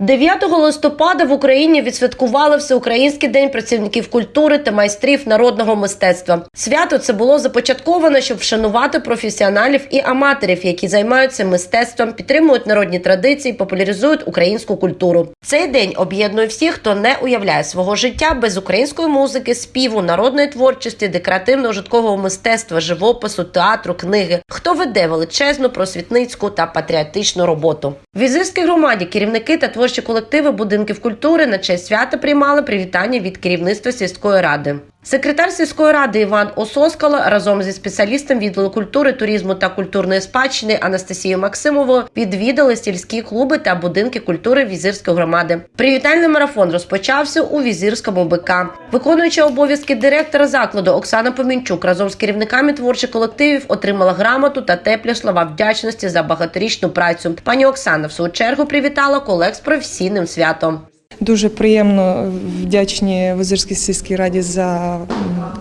9 листопада в Україні відсвяткували Всеукраїнський день працівників культури та майстрів народного мистецтва. Свято це було започатковано, щоб вшанувати професіоналів і аматорів, які займаються мистецтвом, підтримують народні традиції, популяризують українську культуру. Цей день об'єднує всіх, хто не уявляє свого життя без української музики, співу, народної творчості, декоративно-житкового мистецтва, живопису, театру, книги, хто веде величезну просвітницьку та патріотичну роботу. В візирській громаді керівники та творчі колективи будинків культури на честь свята приймали привітання від керівництва сільської ради. Секретар сільської ради Іван Ососкало разом зі спеціалістом відділу культури, туризму та культурної спадщини Анастасією Максимовою відвідали сільські клуби та будинки культури візирської громади. Привітальний марафон розпочався у візирському БК. Виконуюча обов'язки директора закладу Оксана Помінчук разом з керівниками творчих колективів отримала грамоту та теплі слова вдячності за багаторічну працю. Пані Оксана в свою чергу привітала колег з професійним святом. Дуже приємно вдячні Визирській сільській раді за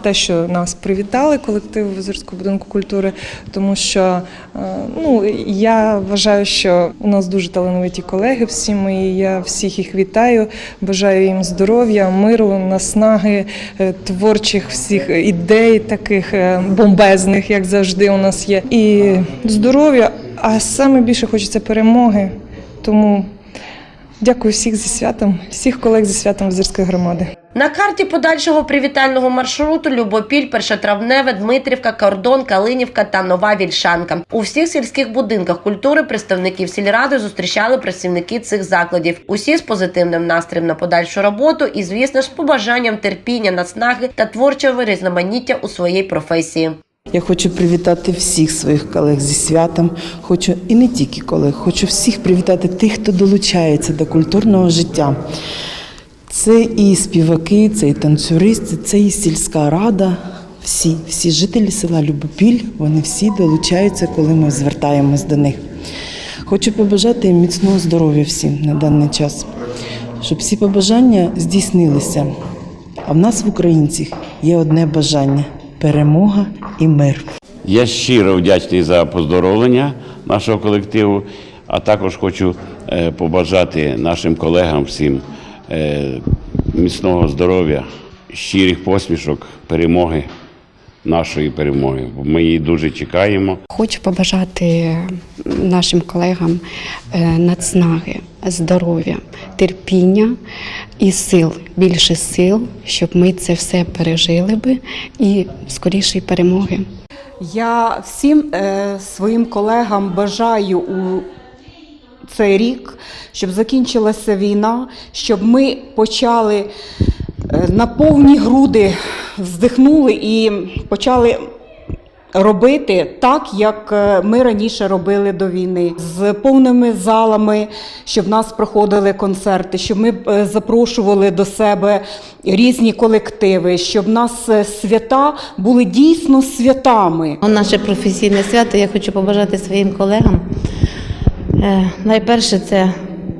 те, що нас привітали, колектив Визирського будинку культури, тому що е, ну, я вважаю, що у нас дуже талановиті колеги всі мої. Я всіх їх вітаю, бажаю їм здоров'я, миру, наснаги, е, творчих всіх ідей, таких е, бомбезних, як завжди, у нас є. І здоров'я, а саме більше хочеться перемоги. Тому Дякую всіх зі святом, всіх колег зі святом Визирської громади. На карті подальшого привітального маршруту Любопіль, Першотравневе, Дмитрівка, Кордон, Калинівка та Нова Вільшанка. У всіх сільських будинках культури представників сільради зустрічали працівники цих закладів. Усі з позитивним настроєм на подальшу роботу і, звісно ж, побажанням терпіння, наснаги та творчого різноманіття у своїй професії. Я хочу привітати всіх своїх колег зі святом. Хочу і не тільки колег, хочу всіх привітати тих, хто долучається до культурного життя. Це і співаки, це і танцюристи, це і сільська рада. Всі, всі жителі села Любопіль, вони всі долучаються, коли ми звертаємось до них. Хочу побажати їм міцного здоров'я всім на даний час, щоб всі побажання здійснилися. А в нас, в українцях, є одне бажання перемога і мир. Я щиро вдячний за поздоровлення нашого колективу, а також хочу е, побажати нашим колегам всім е, міцного здоров'я, щирих посмішок, перемоги, нашої перемоги. Ми її дуже чекаємо. Хочу побажати нашим колегам е, нацнаги, здоров'я, терпіння і сил, більше сил, щоб ми це все пережили би і скорішої перемоги. Я всім е, своїм колегам бажаю у цей рік, щоб закінчилася війна, щоб ми почали е, на повні груди вздихнули і почали робити так, як е, ми раніше робили до війни, з повними залами, щоб нас проходили концерти, щоб ми е, запрошували до себе різні колективи, щоб нас е, свята були дійсно святами. Наше професійне свято я хочу побажати своїм колегам. Найперше це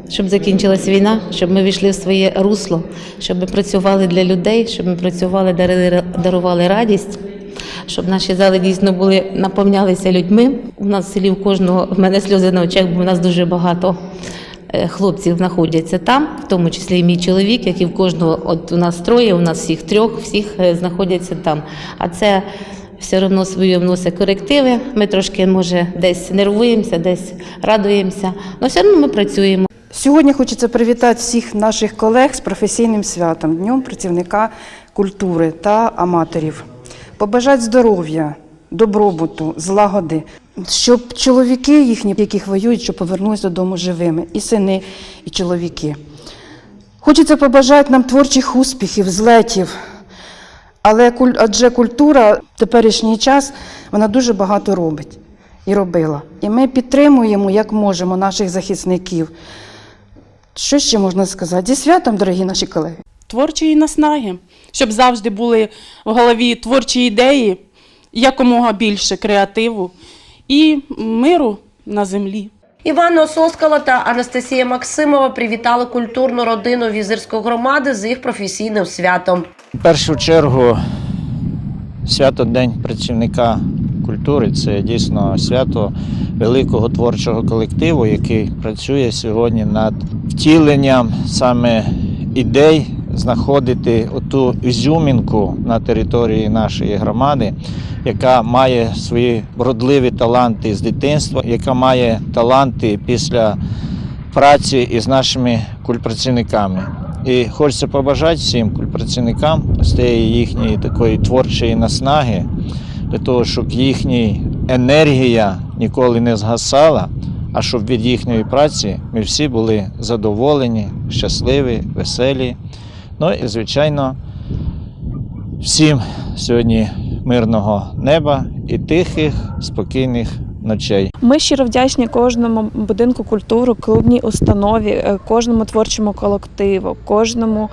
щоб закінчилась війна, щоб ми війшли в своє русло, щоб ми працювали для людей, щоб ми працювали, дарили, дарували радість, щоб наші зали дійсно були наповнялися людьми. У нас в селі в кожного в мене сльози на очах, бо у нас дуже багато е, хлопців знаходяться там, в тому числі і мій чоловік, який в кожного, от у нас троє, у нас всіх трьох, всіх е, знаходяться там. А це все одно свої вносить корективи. Ми трошки, може, десь нервуємося, десь радуємося, але все одно ми працюємо. Сьогодні хочеться привітати всіх наших колег з професійним святом, Днем працівника культури та аматорів. Побажати здоров'я, добробуту, злагоди, щоб чоловіки їхні, яких воюють, щоб повернулися додому живими, і сини, і чоловіки. Хочеться побажати нам творчих успіхів, злетів. Але адже культура в теперішній час вона дуже багато робить і робила. І ми підтримуємо, як можемо, наших захисників. Що ще можна сказати? Зі святом, дорогі наші колеги. творчої наснаги, щоб завжди були в голові творчі ідеї, якомога більше креативу і миру на землі. Івана Соскала та Анастасія Максимова привітали культурну родину візирської громади з їх професійним святом. В першу чергу свято День працівника культури це дійсно свято великого творчого колективу, який працює сьогодні над втіленням саме ідей, знаходити оту ізюмінку на території нашої громади, яка має свої вродливі таланти з дитинства, яка має таланти після праці із нашими культпрацівниками. І хочеться побажати всім культпрацівникам з тієї їхньої такої творчої наснаги, для того, щоб їхня енергія ніколи не згасала, а щоб від їхньої праці ми всі були задоволені, щасливі, веселі. Ну і, звичайно, всім сьогодні мирного неба і тихих, спокійних ночей. Ми щиро вдячні кожному будинку культури, клубній установі, е, кожному творчому колективу, кожному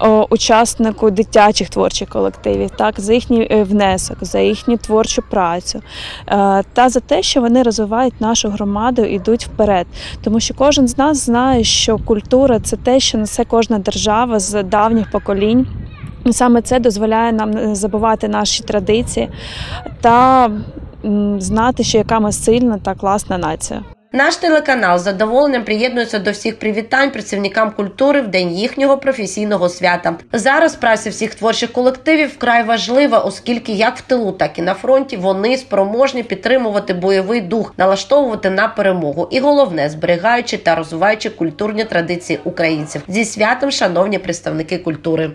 о, учаснику дитячих творчих колективів, так за їхній е, внесок, за їхню творчу працю е, та за те, що вони розвивають нашу громаду і йдуть вперед. Тому що кожен з нас знає, що культура це те, що несе кожна держава з давніх поколінь. Саме це дозволяє нам не забувати наші традиції та знати, що яка ми сильна та класна нація. Наш телеканал з задоволенням приєднується до всіх привітань працівникам культури в день їхнього професійного свята. Зараз праця всіх творчих колективів вкрай важлива, оскільки як в тилу, так і на фронті вони спроможні підтримувати бойовий дух, налаштовувати на перемогу і головне зберігаючи та розвиваючи культурні традиції українців зі святом, шановні представники культури.